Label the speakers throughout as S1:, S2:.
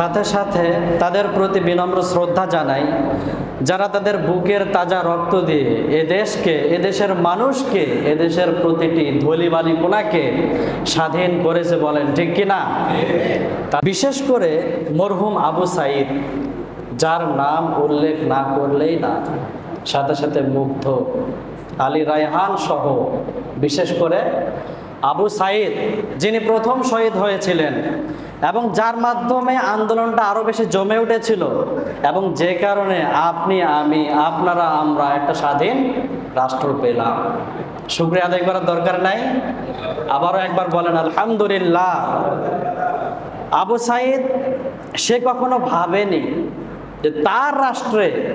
S1: সাথে সাথে তাদের প্রতি বিনম্র শ্রদ্ধা জানাই, যারা তাদের বুকের তাজা রক্ত দিয়ে এ দেশকে এদেশের মানুষকে এদেশের প্রতিটি ধলিবালি কোনাকে স্বাধীন করেছে বলেন, ঠিক কিনা তা বিশেষ করে মরহুম আবু সাইদ, যার নাম উল্লেখ না করলেই না। সাথে সাথে মুগ্ধ আলী রায়হান সহ বিশেষ করে আবু সাইদ, যিনি প্রথম শহীদ হয়েছিলেন। এবং যার মাধ্যমে আন্দোলনটা আরও বেশি জমে উঠেছিল। এবং যে কারণে আপনি, আমি, আপনারা, আমরা একটা স্বাধীন রাষ্ট্র পেলাম। শুক্রিয়া আদায় করার দরকার নাই। আবারও একবার বলেন, আলহামদুলিল্লাহ। আবু সাইদ, সে কখনো ভাবেনি যে তার রাষ্ট্রে,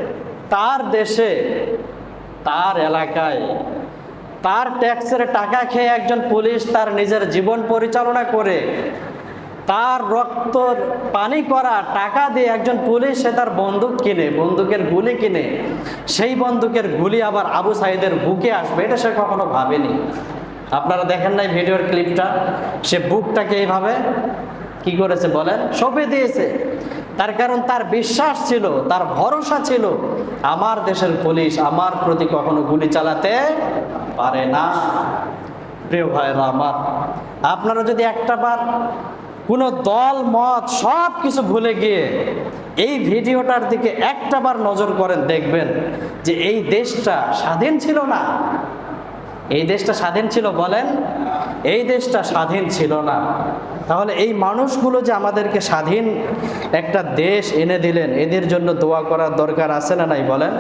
S1: তার দেশে, তার এলাকায় তার ট্যাক্সের টাকা খেয়ে একজন পুলিশ তার নিজের জীবন পরিচালনা করে, তার রক্ত, পানি করা টাকা দিয়ে একজন পুলিশ সে তার বন্দুক কিনে, বন্দুকের গুলি কিনে, সেই বন্দুকের গুলি আবার আবু সাইদের বুকে আসবে, এটা সে কখনো ভাবেনি। আপনারা দেখেন নাই ভিডিওর ক্লিপটা, সে বুকটাকে এইভাবে কি করেছে বলেন? সঁপে দিয়েছে। তার কারণ তার বিশ্বাস ছিল, তার ভরসা ছিল, আমার দেশের পুলিশ আমার প্রতি কখনো গুলি চালাতে পারে না। প্রিয় ভাইরা আমার, আপনারা যদি একটা বার কোনো দল, মত সব কিছু ভুলে গিয়ে এই ভিডিওটার দিকে একটা বার নজর করেন, দেখবেন যে এই দেশটা স্বাধীন ছিল না। এই দেশটা স্বাধীন ছিল বলেন, এই দেশটা স্বাধীন ছিল না। তাহলে এই মানুষগুলো যে আমাদেরকে স্বাধীন একটা দেশ এনে দিলেন, এদের জন্য দোয়া করার দরকার আছে না নাই বলেন?